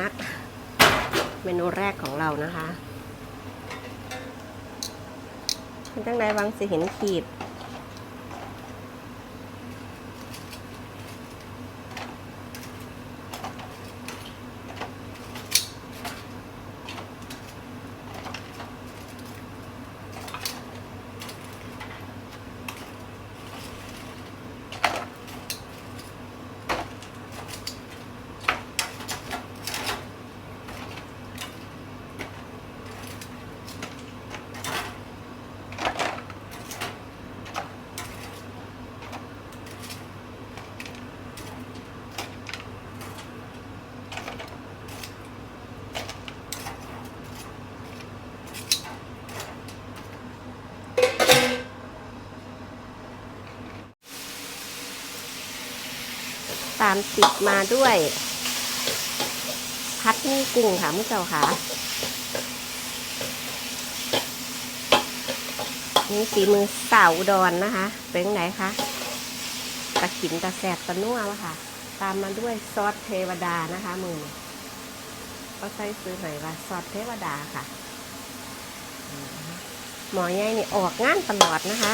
นัก เมนูแรกของเรานะคะเป็นจังไดวังสิเห็นขีด ตามติดมาด้วย พัดนี่กุ้งค่ะมุ้เจ้าค่ะ นี่ฝีมือสาวดอนนะคะ เป็นไงคะตะขินตะแสบตะนัววะค่ะ ตามมาด้วยซอสเทวดานะคะมือก็ใส่ซื้อไหนว่าซอสเทวดาค่ะ หมอใหญ่นี่ออกงานตลอดนะคะ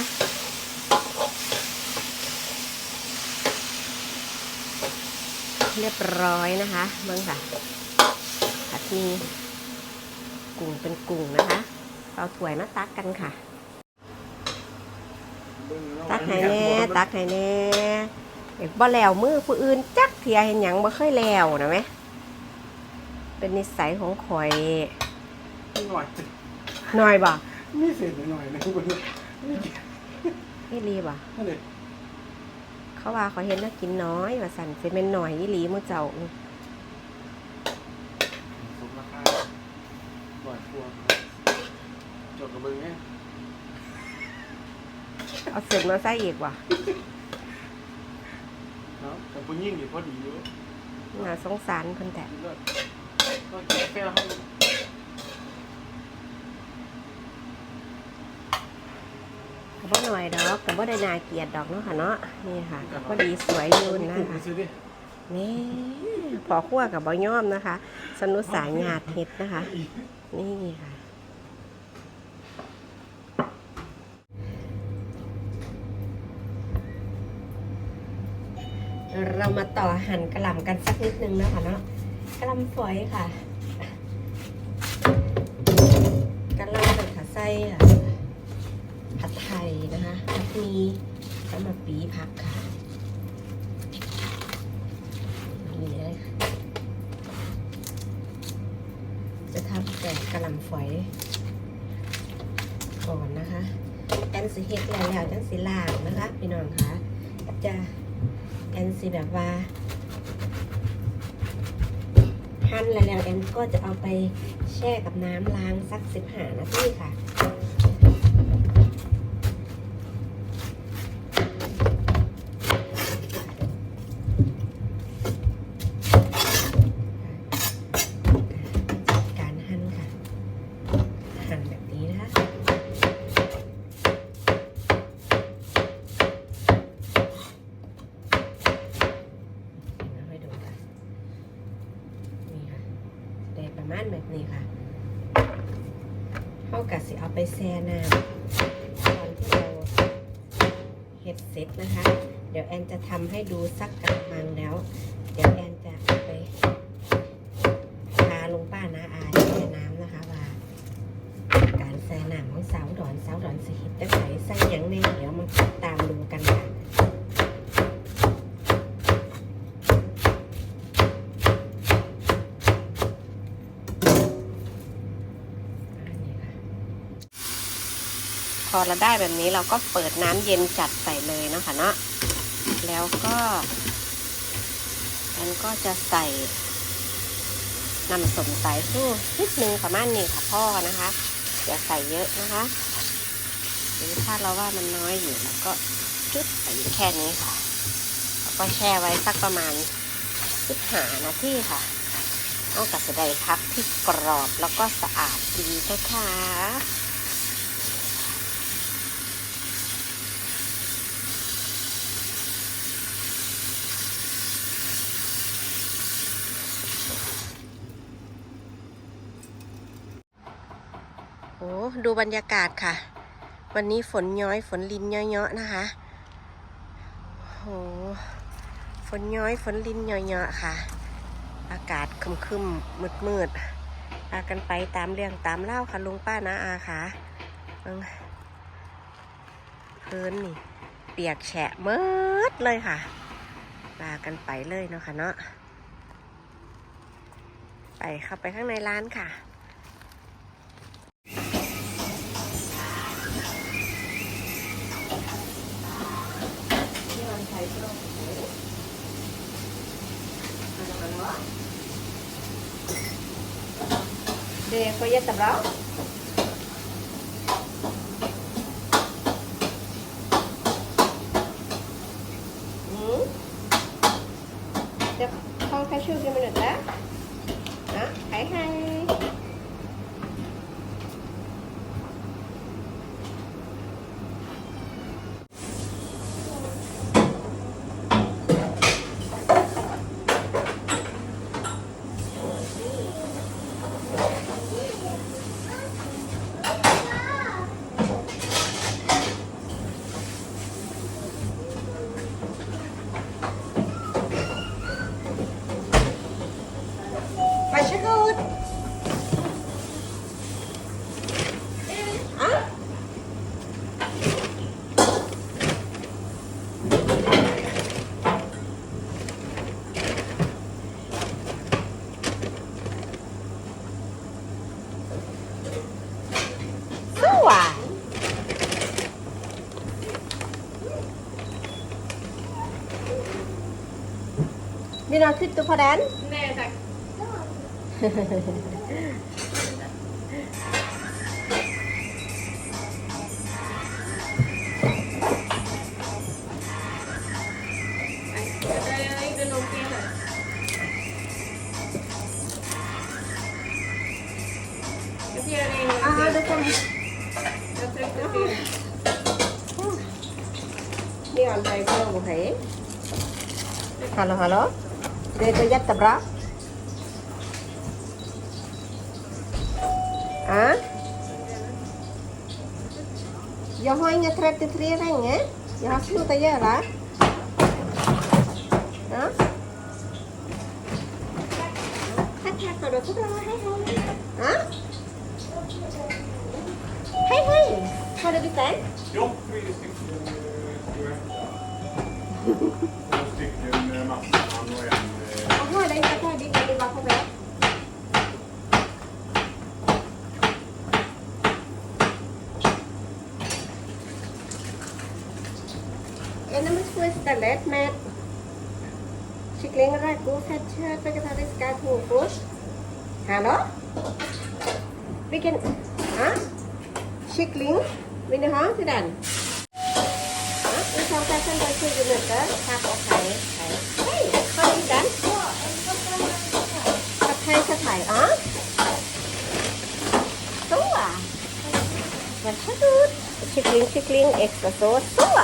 เรียบร้อยนะคะเมืองค่ะ ผัดหมีกุ้งเป็นกุ้งนะคะ เอาถ้วยมาตักกันค่ะ ตักให้แน่ตักให้แน่เอกบ่แล้วมือผู้อื่นจักเทียเห็นหยังบ่เคยแล้วนะไหมเป็นนิสัยของข่อยหน่อยหน่อยบ่นี่เสร็จหน่อยนะคุณอีหลีบ่นั่น เลยเขาว่าเขาเห็นแล้วกินน้อยว่าสั่นสิเป็นหน่อยอีหลีมื้อเจ้านี่สมราคาบ่อยทัวร์จดกับมึงไงเอาเสร็จมาใส่อีกว่ะเนาะแต่ปุ้ยิ่งอยู่พอดีอยู่น่าสงสารเพิ่นแต่ก็ก็แค่ห้อง บ่หน่อยดอกก็บ่ได้น่าเกลียดดอกเนาะค่ะเนาะนี่ค่ะก็พอดีสวยอยู่นะถูกคะซื้อดินี่พอคั่วกับบ่ย่อมนะคะ สนุสายงาดเห็ดนะคะ นี่ค่ะเรามาต่อหั่นกระหล่ำกันสักนิดนึงนะคะเนาะกระหล่ำฝอยค่ะกระหล่ำเป็นขาไส้ค่ะผัดไทย มีแล้วมาปีผักค่ะนี่เลยค่ะ จะทำแต่กระหล่ำฝอยก่อนนะคะแอนสิเฮ็ดแล้วแล้วจังสิล่างนะคะพี่น้องคะจะแอนสิแบบว่าหั่นแล้วแล้วแอนก็จะเอาไปแช่กับน้ำล้างสักสิบห้านาทีค่ะ การหั่นค่ะ หั่นแบบนี้นะคะ มาให้ดูค่ะ นี่ค่ะได้ประมาณแบบนี้ค่ะ เขากะสิเอาไปแช่น้ำตอนที่เราเห็ดเสร็จนะคะ เดี๋ยวแอนจะทำให้ดูสักกระมังแล้ว เดี๋ยวแอนจะไปพาลุงป้านะอาแช่น้ำนะคะว่า การแช่น้ำของสาวดอนสาวดอนสิเห็ดจะใส่ใส่อยังแนเดี๋ยวมันตามดูกันค่ะ พอเราได้แบบนี้เราก็เปิดน้ำเย็นจัดใส่เลยนะคะเนาะแล้วก็มันก็จะใส่น้ำสมสายสู้นิดนึงประมาณนี้ค่ะพ่อนะคะอย่าใส่เยอะนะคะหรือถ้าเราว่ามันน้อยอยู่เราก็จุดใส่แค่นี้ค่ะแล้วก็แช่ไว้สักประมาณสิบหานาทีค่ะเอากับจะไดพักที่กรอบแล้วก็สะอาดดีนะคะ น ดูบรรยากาศค่ะ วันนี้ฝนย้อยฝนลินเยอะๆนะคะโอ้ฝนย้อยฝนลินเยอะๆค่ะ อากาศคึมๆมืดๆพากันไปตามเรื่องตามเล่าค่ะลุงป้านะอาค่ะเบิ่งพื้นนี่ เปียกแฉะมิดเลยค่ะพากันไปเลยเนาะค่ะเนาะไปเข้าไปข้างในร้านค่ะ để coi cái tập でこれやったら không phải siêu kia mình được đó. Đó phải hai din outfit på den? Nej tack. Hallå, hallå? Det går jättebra. Ja. Jag har inga 33 längre. Jag har slutat göra. Nummer två istället med kyckling, ragu, fettkött, vegetariska tofu. Hallå? Vilken? Ja? Kyckling? Vill ni ha till den? Ja, vi tar fläsken på 20 minuter. Tack och hej. Hej. Hej, har du den? ผัดไทยจะถ่ายอ๋อตัววัชรุดชิคลิงชิคลิงเอ็กซ์โซตัว